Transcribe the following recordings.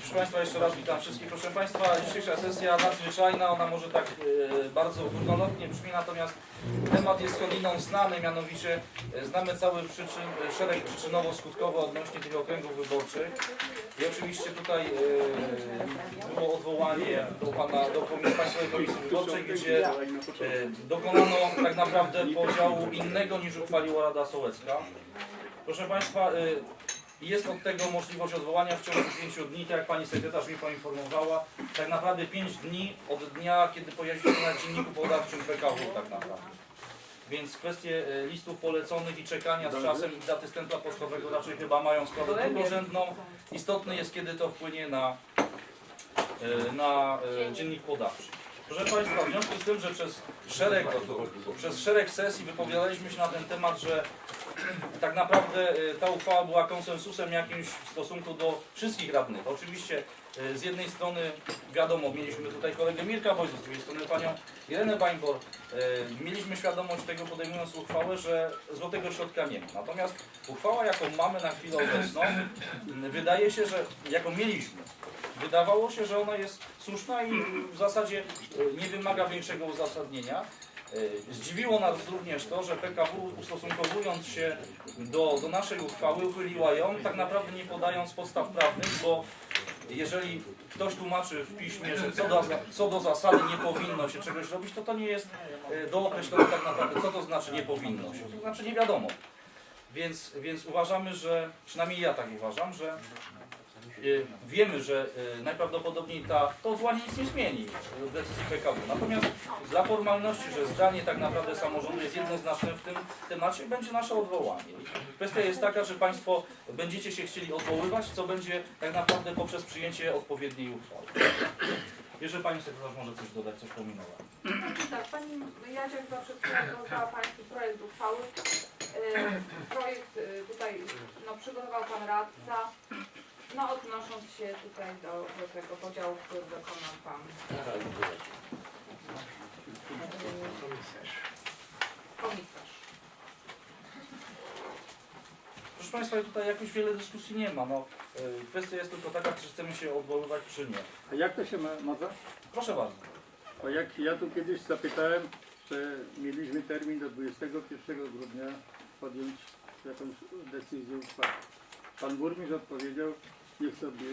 Proszę Państwa, jeszcze raz witam wszystkich. Proszę Państwa, dzisiejsza sesja nadzwyczajna, ona może tak e, bardzo górnolotnie brzmi, natomiast temat jest skądinąd znany, mianowicie e, znamy cały przyczyn, e, szereg przyczynowo-skutkowo odnośnie tych okręgów wyborczych. I oczywiście tutaj było odwołanie do Pana, do Komisji- Państwowej Komisji Wyborczej, gdzie dokonano tak naprawdę podziału innego niż uchwaliła Rada Sołecka. Proszę Państwa, y, jest od tego możliwość odwołania w ciągu 5 dni, tak jak Pani Sekretarz mi poinformowała. Tak naprawdę 5 dni od dnia, kiedy pojawi się na dzienniku podawczym PKW tak naprawdę. Więc kwestie y, listów poleconych i czekania z czasem i daty stempla pocztowego raczej chyba mają sprawę drugorzędną. Istotne jest, kiedy to wpłynie na, y, na dziennik podawczy. Proszę Państwa, w związku z tym, że przez szereg, przez szereg sesji wypowiadaliśmy się na ten temat, że tak naprawdę y, ta uchwała była konsensusem jakimś w stosunku do wszystkich radnych. Oczywiście y, z jednej strony wiadomo, mieliśmy tutaj kolegę Mirka Wojzu, z drugiej strony panią Irenę Bańbor. Y, Mieliśmy świadomość tego podejmując uchwałę, że złotego środka nie ma. Natomiast uchwała jaką mamy na chwilę obecną, wydaje się, że jaką mieliśmy, wydawało się, że ona jest słuszna i w zasadzie nie wymaga większego uzasadnienia. Y, Zdziwiło nas również to, że PKW ustosunkowując się do, do naszej uchwały uchyliła ją, tak naprawdę nie podając podstaw prawnych, bo jeżeli ktoś tłumaczy w piśmie, że co do, co do zasady nie powinno się czegoś robić, to to nie jest y, dookreślone tak naprawdę, co to znaczy nie powinno się. To znaczy nie wiadomo. Więc, więc uważamy, że, przynajmniej ja tak uważam, że wiemy, że y, najprawdopodobniej ta, to odwołanie nic nie zmieni w decyzji PKW. Natomiast dla formalności, że zdanie tak naprawdę samorządu jest jednoznaczne w tym temacie, będzie nasze odwołanie. I Kwestia jest taka, że Państwo będziecie się chcieli odwoływać, co będzie tak naprawdę poprzez przyjęcie odpowiedniej uchwały. Jeżeli Pani Sekretarz może coś dodać, coś pominęła. Tak, Pani Jadzia chyba przed chwilą rozdała Państwu projekt uchwały. E, Projekt tutaj no, przygotował Pan radca, no odnosząc się tutaj do, do tego podziału, który dokonał Pan e, komisarz. Proszę Państwa, tutaj jakoś wiele dyskusji nie ma. No, y, kwestia jest tylko taka, czy chcemy się odwoływać, czy nie. A jak to się ma, ma Proszę bardzo. Bo jak ja tu kiedyś zapytałem, że mieliśmy termin do 21 grudnia podjąć jakąś decyzję uchwały. Pan burmistrz odpowiedział, niech sobie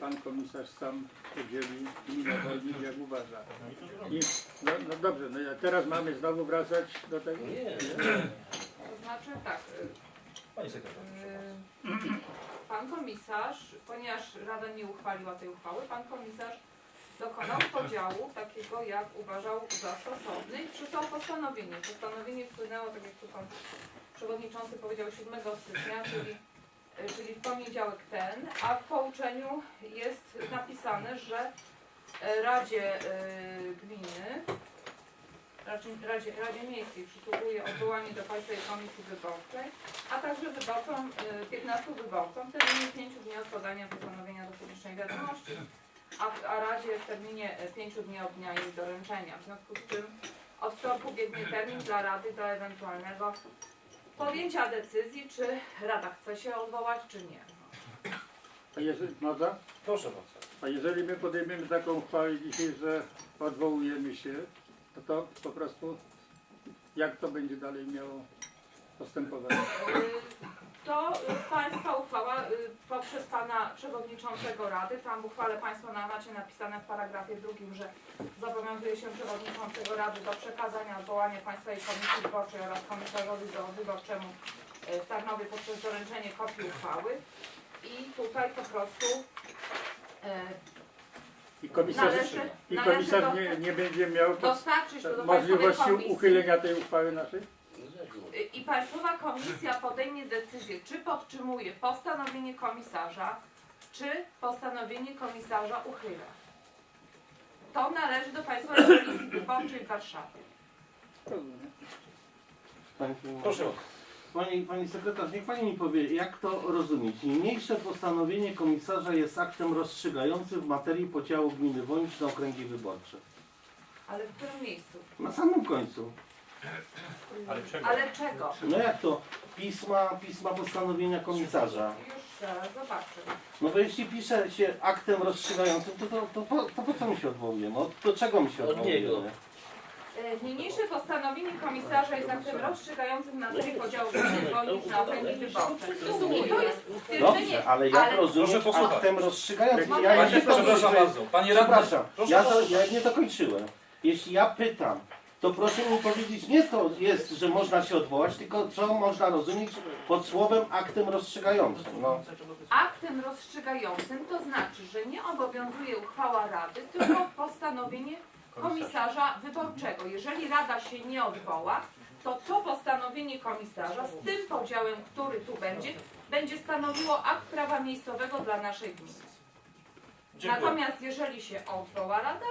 pan komisarz sam podzieli gminę Wolnik jak uważa. I, no, no dobrze, no ja teraz mamy znowu wracać do tego? Nie. To znaczy tak, Pani Sekretarz. e, Pan komisarz, ponieważ Rada nie uchwaliła tej uchwały, Pan komisarz dokonał podziału takiego, jak uważał za stosowny i przysłał postanowienie. Postanowienie wpłynęło, tak jak tu Pan Przewodniczący powiedział, 7 stycznia, czyli, poniedziałek ten, a w pouczeniu jest napisane, że e, Radzie e, Gminy Radzie, Radzie, Miejskiej przysługuje odwołanie do Państwowej Komisji Wyborczej, a także wyborcom, y, 15 wyborcom w terminie 5 dni od podania postanowienia do publicznej wiadomości, a, a Radzie w terminie 5 dni od dnia jej doręczenia. W związku z czym od wtorku biegnie termin dla Rady do ewentualnego podjęcia decyzji, czy Rada chce się odwołać, czy nie. A jeżeli, można? Proszę bardzo. A jeżeli my podejmiemy taką uchwałę dzisiaj, że odwołujemy się, to, to po prostu jak to będzie dalej miało postępować? To y, Państwa uchwała y, poprzez Pana Przewodniczącego Rady, tam w uchwale Państwo na- macie napisane w paragrafie drugim, że zobowiązuje się Przewodniczącego Rady do przekazania odwołania Państwowej Komisji Wyborczej oraz Komisarzowi wyborczemu y, w Tarnowie poprzez doręczenie kopii uchwały. I tutaj po prostu I komisarz, należy, i należy komisarz do, nie, nie będzie miał możliwości uchylenia tej uchwały naszej? I Państwowa Komisja podejmie decyzję, czy podtrzymuje postanowienie komisarza, czy postanowienie komisarza uchyla. To należy do Państwowej Komisji Wyborczej w Warszawie. Proszę. Pani, pani sekretarz, niech Pani mi powie, jak to rozumieć. Niniejsze postanowienie komisarza jest aktem rozstrzygającym w materii podziału gminy Wończ na okręgi wyborcze. Ale w którym miejscu? Na samym końcu. Ale czego? Ale czego? No jak to? Pisma, pisma postanowienia komisarza. Już zaraz zobaczymy. No bo jeśli pisze się aktem rozstrzygającym, to, to, to, po, to po co my się odwołujemy? Od, do czego my się Od odwołujemy? niego. E, Niniejsze postanowienie komisarza jest aktem rozstrzygającym na temat podziału Wolnic na okręgi wyborcze. I to jest stwierdzenie, Dobrze, ale jak ale- rozumiem posłuchać. aktem rozstrzygającym? Ja Panie, nie przepraszam bardzo. Panie radny, Przepraszam, proszę ja, to, posłuchać. ja nie dokończyłem. Jeśli ja pytam, to proszę mi powiedzieć, nie to jest, że można się odwołać, tylko co można rozumieć pod słowem aktem rozstrzygającym. No. aktem rozstrzygającym to znaczy, że nie obowiązuje uchwała Rady, tylko postanowienie komisarza wyborczego. Jeżeli Rada się nie odwoła, to to postanowienie komisarza z tym podziałem, który tu będzie, będzie stanowiło akt prawa miejscowego dla naszej gminy. Dziękuję. Natomiast jeżeli się odwoła Rada,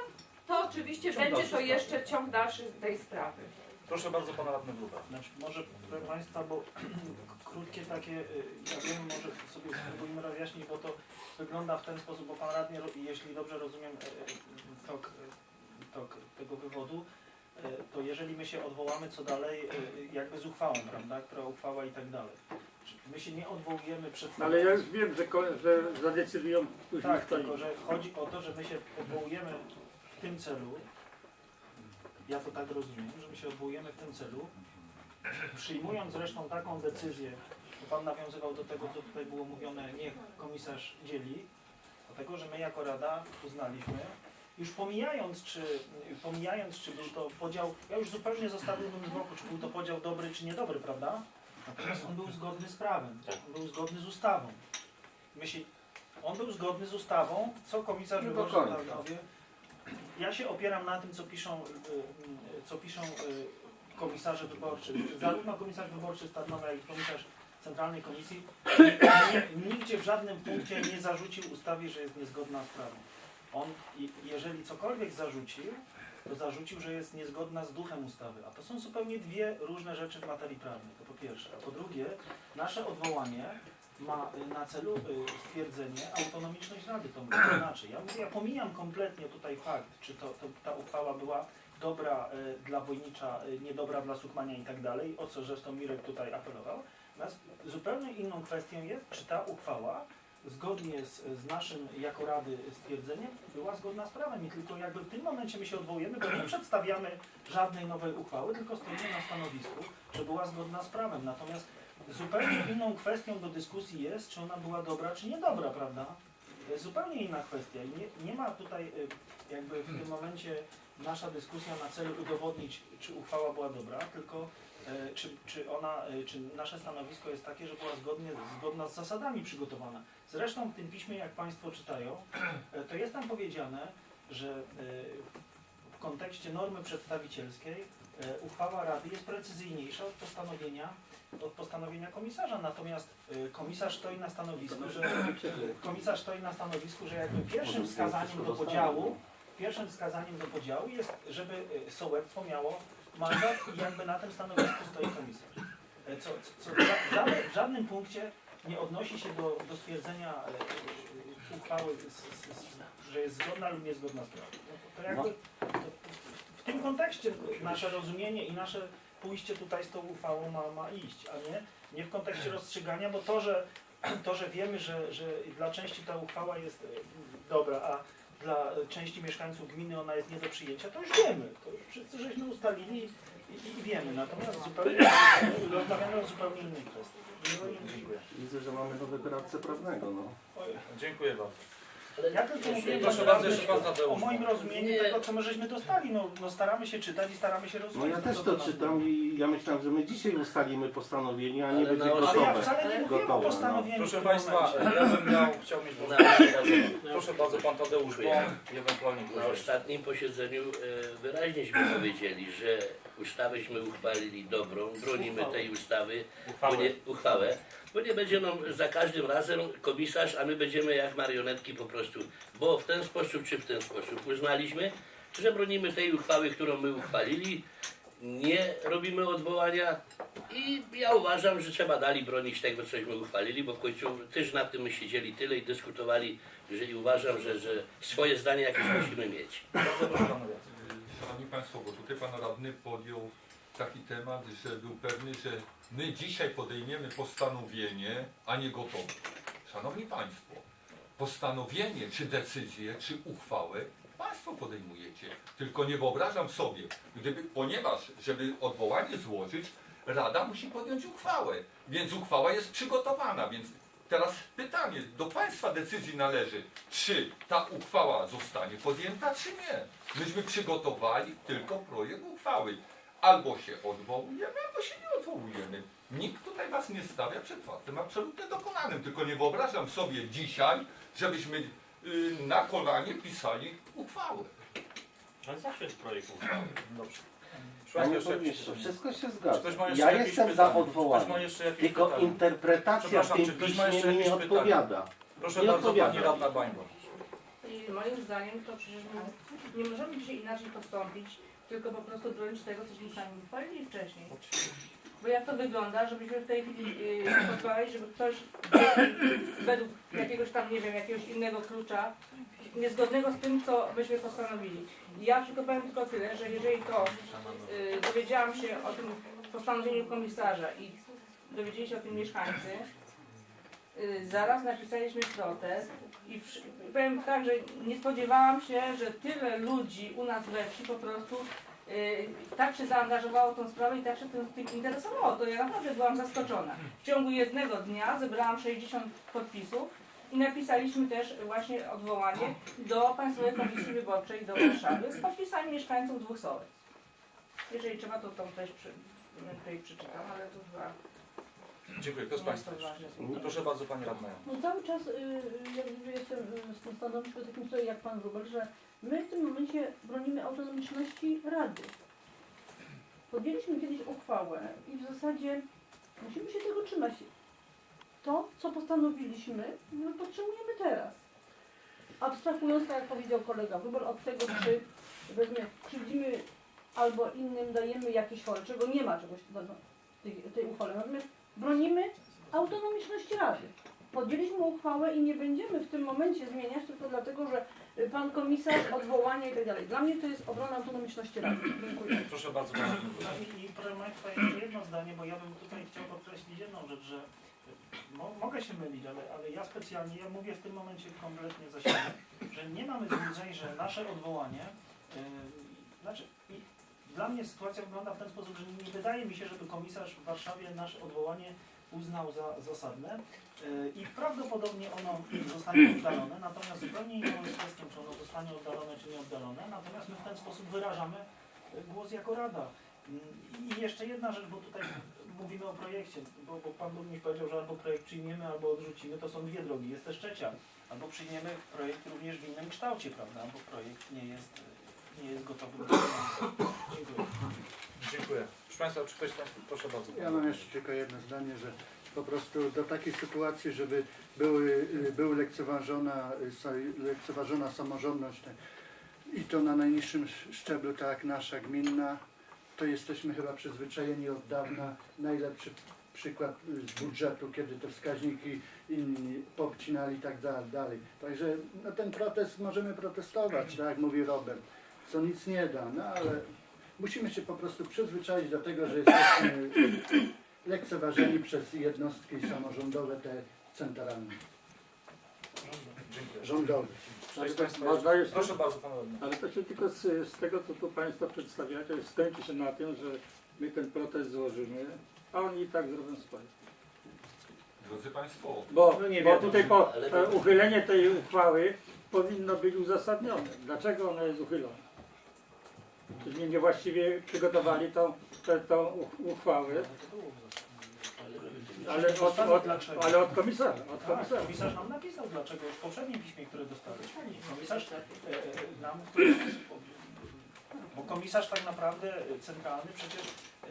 to oczywiście Ciąg będzie dalszy to sprawy. jeszcze ciąg dalszy tej sprawy. Proszę bardzo pana radny Wróbel. Znaczy, może proszę Państwa, bo krótkie takie, y, ja wiem, może sobie spróbujmy rozjaśnić, bo to wygląda w ten sposób, bo Pan Radny, ro- jeśli dobrze rozumiem y, y, tok, y, tok tego wywodu, y, to jeżeli my się odwołamy, co dalej, y, jakby z uchwałą, prawda, która uchwała i tak dalej. Czy My się nie odwołujemy przed... Ale ja już wiem, że, ko- że zadecydują później Tak, kto tylko inny. że chodzi o to, że my się odwołujemy w tym celu, ja to tak rozumiem, że my się odwołujemy w tym celu, przyjmując zresztą taką decyzję, bo Pan nawiązywał do tego, co tutaj było mówione, niech komisarz dzieli, dlatego, że my jako Rada uznaliśmy, już pomijając, czy, pomijając, czy był to podział, ja już zupełnie zostawiłbym z boku, czy był to podział dobry, czy niedobry, prawda? Natomiast on był zgodny z prawem, on był zgodny z ustawą. My się, on był zgodny z ustawą, co komisarz Nie do wyborczy końca. Ja się opieram na tym, co piszą, y, y, co piszą y, komisarze wyborczy. Zarówno komisarz wyborczy z Tarnowa, jak i komisarz Centralnej Komisji nigdzie w żadnym punkcie nie zarzucił ustawie, że jest niezgodna z prawem. On, jeżeli cokolwiek zarzucił, to zarzucił, że jest niezgodna z duchem ustawy. A to są zupełnie dwie różne rzeczy w materii prawnej, to po pierwsze. A po drugie, nasze odwołanie ma y, na celu y, stwierdzenie autonomiczność Rady. To mówię inaczej. Ja, ja pomijam kompletnie tutaj fakt, czy to, to, ta uchwała była dobra y, dla Wojnicza, niedobra dla Sukmania i tak dalej, o co zresztą Mirek tutaj apelował. Zupełnie inną kwestią jest, czy ta uchwała zgodnie z, z naszym jako Rady stwierdzeniem była zgodna z prawem i tylko jakby w tym momencie my się odwołujemy, bo nie przedstawiamy żadnej nowej uchwały, tylko stoimy na stanowisku, że była zgodna z prawem. Natomiast zupełnie inną kwestią do dyskusji jest, czy ona była dobra, czy niedobra, prawda? To jest zupełnie inna kwestia nie, nie ma tutaj y, jakby w tym momencie nasza dyskusja na celu udowodnić, czy uchwała była dobra, tylko e, czy, czy ona, e, czy nasze stanowisko jest takie, że była zgodnie, zgodna z zasadami przygotowana. Zresztą w tym piśmie, jak Państwo czytają, e, to jest tam powiedziane, że e, w kontekście normy przedstawicielskiej e, uchwała Rady jest precyzyjniejsza od postanowienia, od postanowienia komisarza. Natomiast e, komisarz stoi na stanowisku, że komisarz stoi na stanowisku, że jakby pierwszym wskazaniem do podziału, pierwszym wskazaniem do podziału jest, żeby e, sołectwo miało mandat i jakby na tym stanowisku stoi komisarz. Co, co, co w ża- w żadnym, punkcie nie odnosi się do, do stwierdzenia uchwały, że jest zgodna lub niezgodna z prawem. No to, jakby to, tym kontekście nasze rozumienie i nasze pójście tutaj z tą uchwałą ma, ma iść, a nie, nie w kontekście rozstrzygania, bo to, że, to, że wiemy, że, że dla części ta uchwała jest e, dobra, a dla części mieszkańców gminy ona jest nie do przyjęcia, to już wiemy. To już wszyscy żeśmy ustalili i, i, i wiemy. Natomiast zupełnie rozmawiamy o zupełnie innej kwestii. Dziękuję. Widzę, że mamy nowego radcę prawnego. No. Dziękuję bardzo. Ja tylko mówię Proszę bardzo, jeszcze pan Tadeusz. o moim rozumieniu Nie. tego, co my żeśmy dostali. No, no staramy się czytać i staramy się no rozumieć. ja też co to nas czytam i ja myślałem, że my dzisiaj ustalimy postanowienie, a nie Ale będzie na Ale ja gotowe. wcale nie mówiłem Gotowe, o no. postanowieniu. Proszę tym Państwa, momencie. ja bym miał, chciał mieć możliwość. Proszę bardzo, pan Tadeusz Bąk i ewentualnie na ktoś. ostatnim posiedzeniu e, wyraźnieśmy powiedzieli, że ustawęśmy uchwalili dobrą, bronimy tej ustawy, bo nie, uchwałę, bo nie będzie nam za każdym razem komisarz, a my będziemy jak marionetki po prostu, bo w ten sposób czy w ten sposób uznaliśmy, że bronimy tej uchwały, którą my uchwalili, nie robimy odwołania i ja uważam, że trzeba dalej bronić tego, cośmy uchwalili, bo w końcu też nad tym my siedzieli tyle i dyskutowali, że i uważam, że, że swoje zdanie jakieś musimy mieć. Szanowni Państwo, bo tutaj Pan Radny podjął taki temat, że był pewny, że my dzisiaj podejmiemy postanowienie, a nie gotowe. Szanowni Państwo, postanowienie, czy decyzję, czy uchwałę Państwo podejmujecie. Tylko nie wyobrażam sobie, gdyby, ponieważ, żeby odwołanie złożyć, Rada musi podjąć uchwałę. Więc uchwała jest przygotowana, więc teraz pytanie, do Państwa decyzji należy, czy ta uchwała zostanie podjęta, czy nie. Myśmy przygotowali tylko projekt uchwały. Albo się odwołujemy, albo się nie odwołujemy. Nikt tutaj Was nie stawia przed faktem absolutnie dokonanym. Tylko nie wyobrażam sobie dzisiaj, żebyśmy y, na kolanie pisali uchwałę. Ale zawsze jest projekt uchwały. Dobrze. Proszę Panie burmistrzu, wszystko się zgadza. Ja jestem za odwołaniem. Tylko pytania? interpretacja w tym czy ktoś ma piśmie jeszcze mi nie odpowiada. Proszę Nie bardzo, odpowiadam. Pani Radna Bańba. I moim zdaniem to przecież my nie możemy dzisiaj inaczej postąpić, tylko po prostu bronić tego, cośmy sami uchwalili wcześniej. Bo jak to wygląda, żebyśmy w tej chwili yy, pozwalali, żeby ktoś według jakiegoś tam, nie wiem, jakiegoś innego klucza, niezgodnego z tym, co myśmy postanowili. I Ja tylko powiem tylko tyle, że jeżeli to yy, dowiedziałam się o tym postanowieniu komisarza i dowiedzieli się o tym mieszkańcy, yy, zaraz napisaliśmy protest i powiem tak, że nie spodziewałam się, że tyle ludzi u nas we wsi po prostu y, tak się zaangażowało w tą sprawę i tak się tym, tym interesowało. To ja naprawdę byłam zaskoczona. W ciągu jednego dnia zebrałam 60 podpisów i napisaliśmy też właśnie odwołanie do Państwowej Komisji Wyborczej do Warszawy z podpisami mieszkańców dwóch sołec. Jeżeli trzeba, to tą treść przy, tutaj przeczytam, ale to chyba Dziękuję. Kto z Państwa jeszcze? słowo. Proszę bardzo Pani Radna. No cały czas y, y, jakby jestem y, z tym stanowiskiem takim sobie jak Pan Wróbel, że my w tym momencie bronimy autonomiczności Rady. Podjęliśmy kiedyś uchwałę i w zasadzie musimy się tego trzymać. To, co postanowiliśmy, my podtrzymujemy teraz. Abstrahując, tak jak powiedział kolega, wybór od tego, czy weźmie, krzywdzimy albo innym dajemy jakieś chore, czego nie ma czegoś no, no, tej, tej uchwale. Natomiast bronimy autonomiczności Rady. Podjęliśmy uchwałę i nie będziemy w tym momencie zmieniać tylko dlatego, że pan komisarz, odwołanie i tak dalej. Dla mnie to jest obrona autonomiczności Rady. Dziękuję. Proszę bardzo. No i, I proszę Państwa, jeszcze jedno zdanie, bo ja bym tutaj chciał podkreślić jedną rzecz, że mo, mogę się mylić, ale, ale ja specjalnie, ja mówię w tym momencie kompletnie za siebie, że nie mamy złudzeń, że nasze odwołanie, yy, znaczy dla mnie sytuacja wygląda w ten sposób, że nie wydaje mi się, żeby komisarz w Warszawie nasze odwołanie uznał za zasadne yy, i prawdopodobnie ono zostanie oddalone, natomiast zupełnie inną jest kwestią, czy ono zostanie oddalone, czy nie oddalone, natomiast my w ten sposób wyrażamy głos jako Rada. Mm, I jeszcze jedna rzecz, bo tutaj mówimy o projekcie, bo, bo Pan Burmistrz powiedział, że albo projekt przyjmiemy, albo odrzucimy, to są dwie drogi, jest też trzecia. Albo przyjmiemy projekt również w innym kształcie, prawda, bo projekt nie jest, nie jest gotowy do. Dziękuję. Dziękuję. Proszę Państwa, czy ktoś Państwa? Proszę bardzo. Ja mam jeszcze tylko jedno zdanie, że po prostu do takiej sytuacji, żeby były, y, był lekceważona, y, lekceważona samorządność tak, i to na najniższym sz- szczeblu, tak jak nasza gminna, to jesteśmy chyba przyzwyczajeni od dawna. Najlepszy przykład y, z budżetu, kiedy te wskaźniki inni popcinali i tak da- dalej. Także no, ten protest możemy protestować, tak jak mówi Robert, co nic nie da, no ale musimy się po prostu przyzwyczaić do tego, że jesteśmy lekceważeni przez jednostki samorządowe te centralne, Dziękuję. rządowe. Można jeszcze? jeszcze? Proszę bardzo Pan Radny. Ale to się tylko z, z tego, co tu Państwo przedstawiacie, skończy się na tym, że my ten protest złożymy, a oni i tak zrobią swoje. Drodzy Państwo, Bo, No nie bo wiadomo. tutaj po, Ale- e, uchylenie tej uchwały powinno być uzasadnione. Dlaczego ona jest uchylona? Czyśmy niewłaściwie przygotowali tą, tą uch- uchwałę, ale od, od, ale od komisarza. Od Tak, komisarza. komisarz nam napisał dlaczego w poprzednim piśmie, które dostaliśmy. Komisarz e, e, nam bo komisarz tak naprawdę e, centralny przecież e,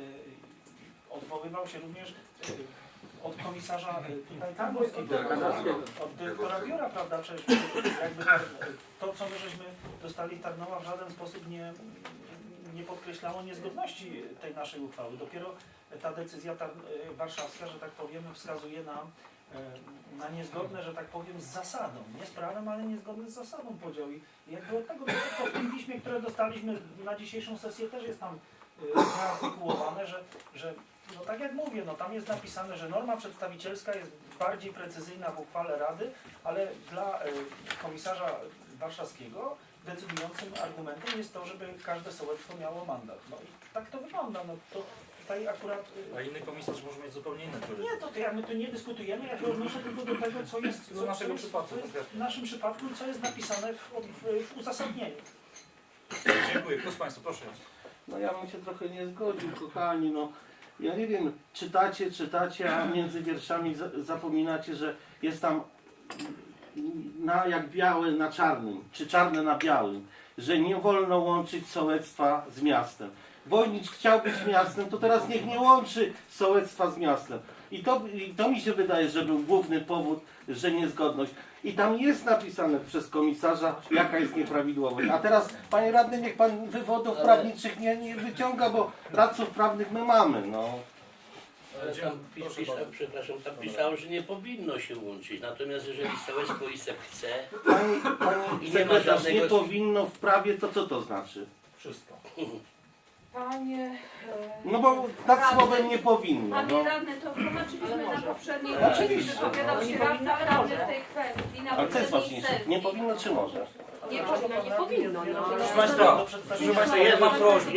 odwoływał się również e, od komisarza e, tutaj Tarnowskiego, Tarnowskiego. od dyrektora biura, prawda, przecież jakby to, to, co my żeśmy dostali w Tarnowa w żaden sposób nie, nie podkreślało niezgodności tej naszej uchwały. Dopiero ta decyzja ta, e, warszawska, że tak powiem, wskazuje na, e, na niezgodne, że tak powiem, z zasadą. Nie z prawem, ale niezgodne z zasadą podziału. I jakby od tego, to w tym piśmie, które dostaliśmy na dzisiejszą sesję też jest tam y, wyartykułowane, że, że no tak jak mówię, no tam jest napisane, że norma przedstawicielska jest bardziej precyzyjna w uchwale Rady, ale dla komisarza warszawskiego decydującym argumentem jest to, żeby każde sołectwo miało mandat. No i tak to wygląda. No to tutaj akurat... y, A inny komisarz może mieć zupełnie inny priorytet. nie, to, to ja, my tu nie dyskutujemy, ja się odnoszę tylko do tego, co jest, co, naszego co przypadku jest w naszym przypadku, co jest napisane w, w, w uzasadnieniu. Dziękuję. Kto z Państwa? Proszę. No ja bym się trochę nie zgodził, kochani, no. Ja nie wiem, czytacie, czytacie, a między wierszami za- zapominacie, że jest tam na jak białe na czarnym, czy czarne na białym, że nie wolno łączyć sołectwa z miastem. Wojnicz chciał być miastem, to teraz niech nie łączy sołectwa z miastem. I to, I to mi się wydaje, że był główny powód, że niezgodność. I tam jest napisane przez komisarza, jaka jest nieprawidłowość. A teraz, panie radny, niech pan wywodów prawniczych nie, nie wyciąga, bo radców prawnych my mamy, no. Ale tam pis, pisał, bardzo. przepraszam, tam pisało, że nie powinno się łączyć. Natomiast jeżeli sołectwo ISEP chce, Pani, pani I nie ma sekretarz, nie żadnego- powinno w prawie, to co to znaczy? Wszystko. Panie... e, No bo radny, słowem nie powinno, Panie no. radny, to tłumaczyliśmy na poprzedniej Oczywiście. wypowiadał Ale się radca prawny w tej kwestii na Ale co jest poprzedniej ważniejsze? sesji. Nie powinno czy może? Nie powinno, nie powinno, no. Proszę Państwa, proszę Państwa, ja mam prośbę.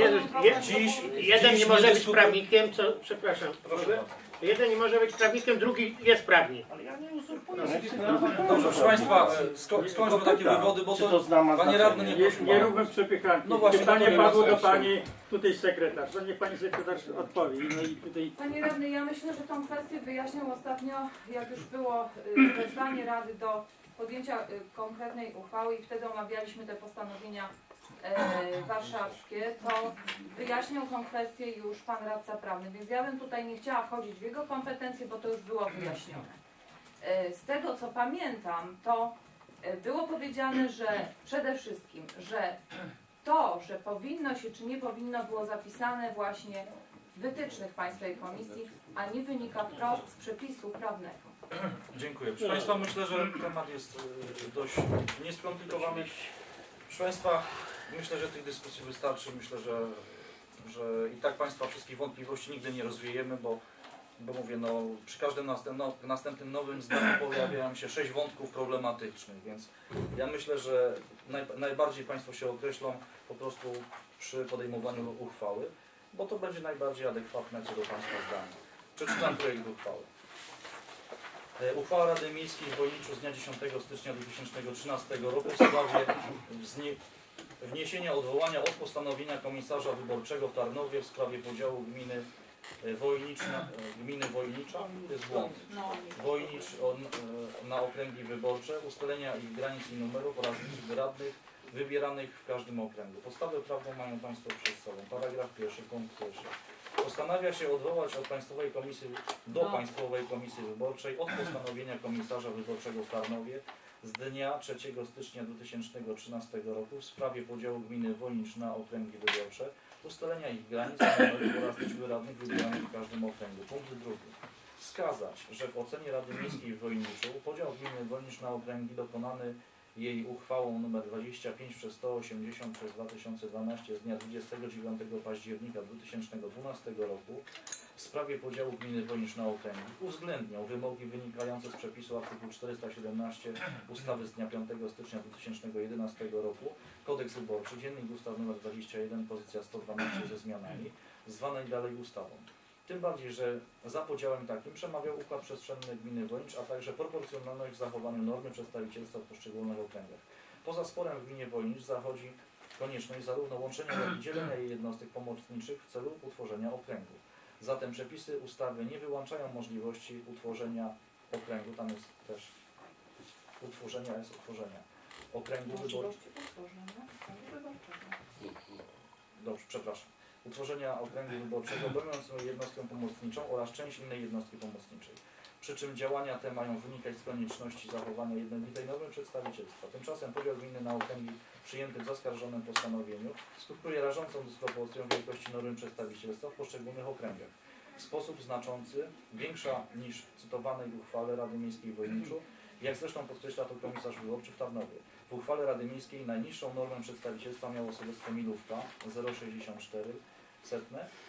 Dziś, Jeden dziś nie może być prawnikiem, co, przepraszam, Proszę jeden nie może być prawnikiem, drugi jest prawnik. Ale ja nie uzurpuję. Dobrze, proszę Państwa, e, sko skończmy takie wywody, bo to... Panie radny, nie Nie, proszę nie róbmy przepychanki. No właśnie, Pytanie padło do Pani tutaj sekretarz. To niech Pani sekretarz odpowie. No i tutaj Panie radny, ja myślę, że tą kwestię wyjaśniał ostatnio, jak już było y, wezwanie Rady do podjęcia y, konkretnej uchwały i wtedy omawialiśmy te postanowienia e, warszawskie, to wyjaśniał tą kwestię już Pan Radca Prawny, więc ja bym tutaj nie chciała wchodzić w jego kompetencje, bo to już było wyjaśnione. E, Z tego co pamiętam, to e, było powiedziane, że przede wszystkim, że to, że powinno się czy nie powinno było zapisane właśnie w wytycznych Państwowej Komisji, a nie wynika wprost z przepisu prawnego. Dziękuję. Proszę Państwa, myślę, że temat jest e, dość nieskomplikowany. Proszę Państwa, myślę, że tych dyskusji wystarczy. Myślę, że, że i tak Państwa wszystkich wątpliwości nigdy nie rozwiejemy, bo, bo mówię, no, przy każdym no, następnym nowym zdaniu pojawiają się sześć wątków problematycznych, więc ja myślę, że naj, najbardziej Państwo się określą po prostu przy podejmowaniu uchwały, bo to będzie najbardziej adekwatne co do Państwa zdania. Przeczytam projekt uchwały. E, Uchwała Rady Miejskiej w Wojniczu z dnia 10 stycznia 2013 roku w sprawie wniesienia odwołania od postanowienia komisarza wyborczego w Tarnowie w sprawie podziału gminy e, Wojniczna, e, gminy Wojnicza, to jest błąd, No, Wojnicz on, na okręgi wyborcze, ustalenia ich granic i numerów oraz liczby radnych wybieranych w każdym okręgu. Podstawę prawną mają Państwo przed sobą. Paragraf pierwszy, punkt pierwszy. Postanawia się odwołać od Państwowej Komisji do No. Państwowej Komisji Wyborczej od postanowienia komisarza wyborczego w Tarnowie z dnia 3 stycznia 2013 roku w sprawie podziału gminy Wojnicz na okręgi wyborcze, ustalenia ich granic numerów oraz liczby radnych wybieranych w każdym okręgu. Punkt drugi. Wskazać, że w ocenie Rady Miejskiej w Wojniczu podział gminy Wojnicz na okręgi dokonany jej uchwałą nr 25 przez 180 przez 2012 z dnia 29 października 2012 roku w sprawie podziału gminy Wojnicz na okręgi uwzględniał wymogi wynikające z przepisu artykułu 417 ustawy z dnia 5 stycznia 2011 roku Kodeks Wyborczy, Dziennik Ustaw nr 21, pozycja 112 ze zmianami, zwanej dalej ustawą. Tym bardziej, że za podziałem takim przemawiał układ przestrzenny gminy Wojnicz, a także proporcjonalność w zachowaniu normy przedstawicielstwa w poszczególnych okręgach. Poza sporem w gminie Wojnicz zachodzi konieczność zarówno łączenia, jak i dzielenia jej jednostek pomocniczych w celu utworzenia okręgu. Zatem przepisy ustawy nie wyłączają możliwości utworzenia okręgu, tam jest też utworzenia, jest utworzenia okręgu wyborczego. Dobrze, przepraszam. Utworzenia okręgu wyborczego będącą jednostką pomocniczą oraz część innej jednostki pomocniczej. Przy czym działania te mają wynikać z konieczności zachowania jednolitej normy przedstawicielstwa. Tymczasem podział gminy na okręgi przyjęty w zaskarżonym postanowieniu skutkuje rażącą dysproporcją wielkości normy przedstawicielstwa w poszczególnych okręgach. W sposób znaczący, większa niż w cytowanej uchwale Rady Miejskiej w Wojniczu, jak zresztą podkreśla to komisarz wyborczy w Tarnowie. W uchwale Rady Miejskiej najniższą normę przedstawicielstwa miało sołectwo Milówka 0,64,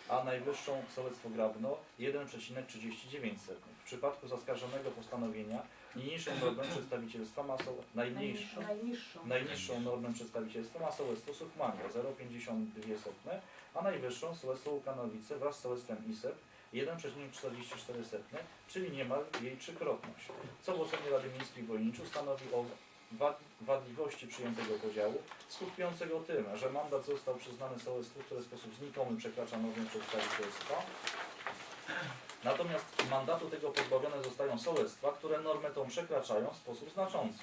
a najwyższą sołectwo Grabno 1,39. W przypadku zaskarżonego postanowienia niniejszą normę przedstawicielstwa ma soł... najmniejszą Najniższą. Najniższą normę przedstawicielstwa ma sołectwo Suchmania 0,52, a najwyższą sołectwo Łukanowice wraz z sołectwem ISEP 1,44, czyli niemal jej trzykrotność. Co w ocenie Rady Miejskiej w Wojniczu stanowi o wadliwości przyjętego podziału, skutkującego tym, że mandat został przyznany sołectwu, które w sposób znikomy przekracza normę przedstawicielstwa. Natomiast mandatu tego pozbawione zostają sołectwa, które normę tą przekraczają w sposób znaczący.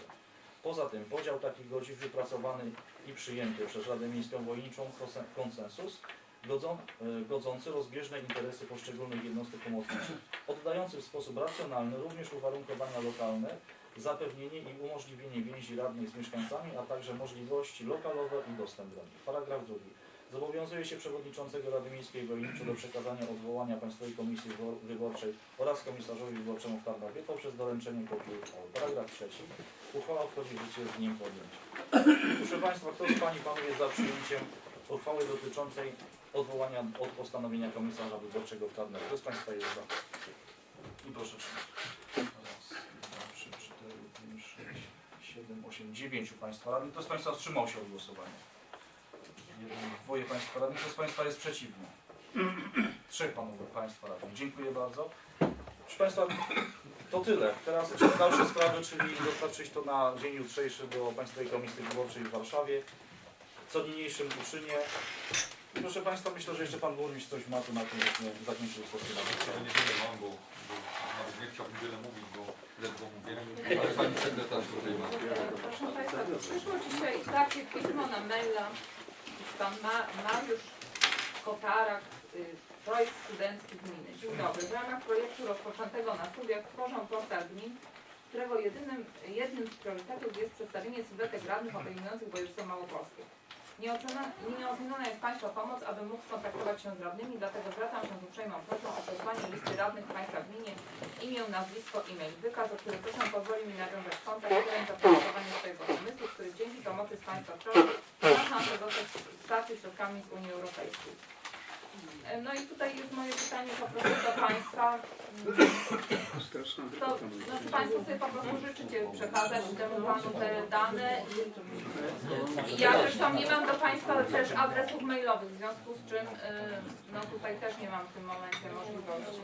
Poza tym podział takich godzin wypracowany i przyjęty przez Radę Miejską Wojniczą konsen- konsensus y, godzący rozbieżne interesy poszczególnych jednostek pomocniczych, oddający w sposób racjonalny również uwarunkowania lokalne, zapewnienie i umożliwienie więzi radnych z mieszkańcami, a także możliwości lokalowe i dostęp do nich. Paragraf drugi. Zobowiązuje się przewodniczącego Rady Miejskiej Wojniczu do przekazania odwołania Państwowej Komisji Wybor- Wyborczej oraz komisarzowi wyborczemu w Tarnowie poprzez doręczenie kopii uchwały. Paragraf trzeci. Uchwała wchodzi w życie z dniem podjęcia. Proszę Państwa, kto z Pań i Panów jest za przyjęciem uchwały dotyczącej odwołania od postanowienia komisarza wyborczego w Tarnowie? Kto z Państwa jest za? I proszę trzymać. Dziewięciu Państwa radnych. Kto z Państwa wstrzymał się od głosowania? Jeden, dwoje Państwa radnych. Kto z Państwa jest przeciwny? Trzech Panów Państwa radnych. Dziękuję bardzo. Proszę Państwa, to tyle. Teraz dalsze sprawy, czyli dostarczyć to na dzień jutrzejszy do Państwowej Komisji Wyborczej w Warszawie. Co niniejszym uczynię. Proszę Państwa, myślę, że jeszcze Pan Burmistrz coś ma tu na tym, żebyśmy zakończyli nie chciałbym wiele mówić, bo ledwo mówię, ale pani sekretarz tutaj ma. Proszę Państwa, przyszło dzisiaj takie pismo na maila. Pan Ma- Mariusz Kotarak, y, projekt studencki gminy. Dzień dobry. W ramach projektu rozpoczętego na studiach tworzą portal gmin, którego jedynym, jednym z priorytetów jest przedstawienie sylwetek radnych obejmujących województwo małopolskie. Nieoceniona jest Państwa pomoc, aby mógł skontaktować się z radnymi, dlatego zwracam się z uprzejmą prośbą o przesłanie listy radnych Państwa gminie, imię, nazwisko, e-mail, wykaz, o który proszę pozwoli mi nawiązać kontakt, którym zaprezentowanie swojego pomysłu, który dzięki pomocy z Państwa strony szansę zostać wsparty środkami z Unii Europejskiej. No i tutaj jest moje pytanie po prostu do Państwa. To, no, czy Państwo sobie po prostu życzycie przekazać temu Panu te dane? I ja zresztą nie mam do Państwa też adresów mailowych, w związku z czym y, no tutaj też nie mam w tym momencie możliwości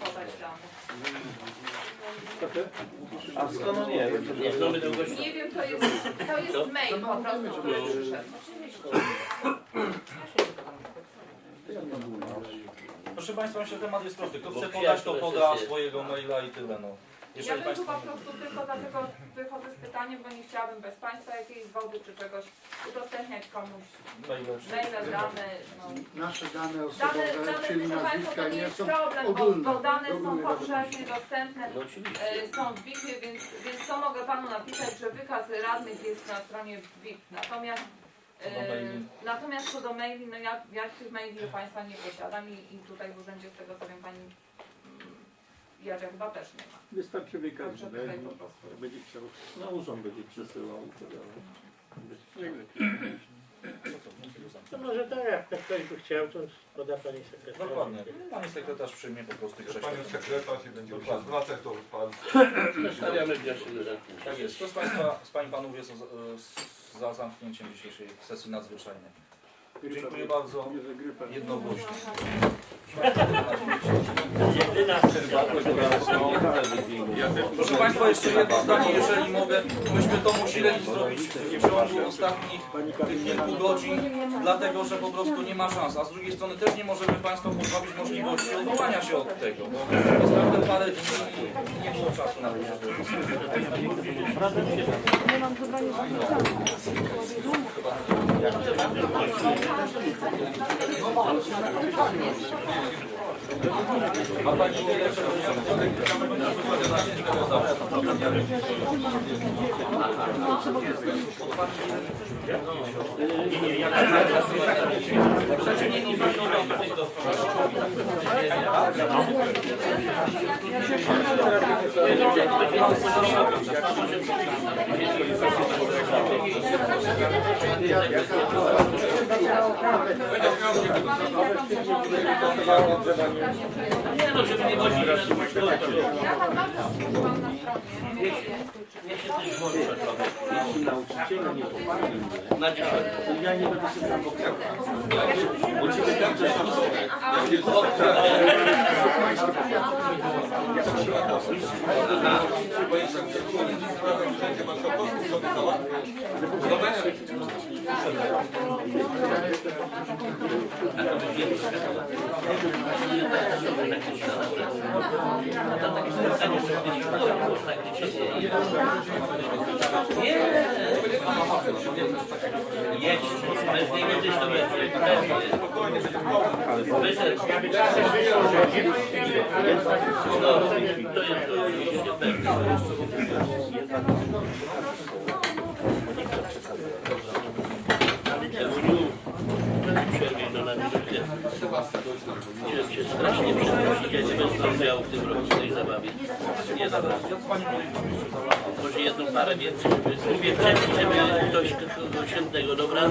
podać dane. A skąd nie? Nie wiem, to jest, to jest mail po prostu, który przyszedł. Proszę Państwa, myślę, że temat jest prosty. Kto chce podać, to poda swojego maila i tyle. No. Ja Jeżeli bym tu Państwo... po prostu tylko dlatego wychodzę z pytaniem, bo nie chciałabym bez Państwa jakiejś zgody czy czegoś udostępniać komuś Maile, dane. No. Nasze dane Dane, osobowe, dane czyli proszę Państwa, nazwiska to nie nie jest są problem, bo, ogólne. bo dane są ogólne powszechnie dostępne. No oczywiście. e, Są w BIP-ie, więc, więc co mogę Panu napisać, że wykaz radnych jest na stronie BIP. Natomiast, Co do e, natomiast co do maili, no ja, ja tych maili u Państwa nie posiadam i, i tutaj w urzędzie z tego co wiem Pani mm, Jadzia chyba też nie ma. Wystarczy wykaz, Także że tutaj po prostu. będzie chciał. Na urząd będzie przesyłał. i tyle. To może tak, jak ktoś by chciał, to poda pani sekretarz. Dokładnie. Pani sekretarz przyjmie po prostu Panią prześle. sekretarz i będziemy się Dokładnie. zwracać, to pan Zostawiamy wniosek urzędniczy. Tak jest. Kto z Państwa, z Pań i Panów jest za, za zamknięciem dzisiejszej sesji nadzwyczajnej? Dziękuję bardzo. Jednogłośnie. Jedyna Proszę Państwa, jeszcze jedno zdanie, jeżeli mogę. Myśmy to musieli zrobić w ciągu ostatnich tych kilku godzin, dlatego że po prostu nie ma szans. A z drugiej strony też nie możemy Państwa pozbawić możliwości odwołania się od tego, bo jest naprawdę parę dni nie było czasu na to. Nie mam zebrania A Pani nie Będziesz miał Nie no, żeby nie chodzić na Ja tam bardzo używam na stronie. Nie się też włącza trochę. Jeśli nauczyciele nie poparli mnie, Na dzisiaj. to ja nie będę się zablokował. Bo jestem wszędzie marszałkowskim sobie załatwić. No będzie. Nie. Jedź, bez niej będziesz to będzie. No, to jest to jest pewne. Przerwie to na minutę. Chciałem się strasznie przeprosić, ja nie będę w tym roku tej zabawie. Nie. Może jedną parę więcej, mówię wcześniej, żeby ktoś do świętego dobra.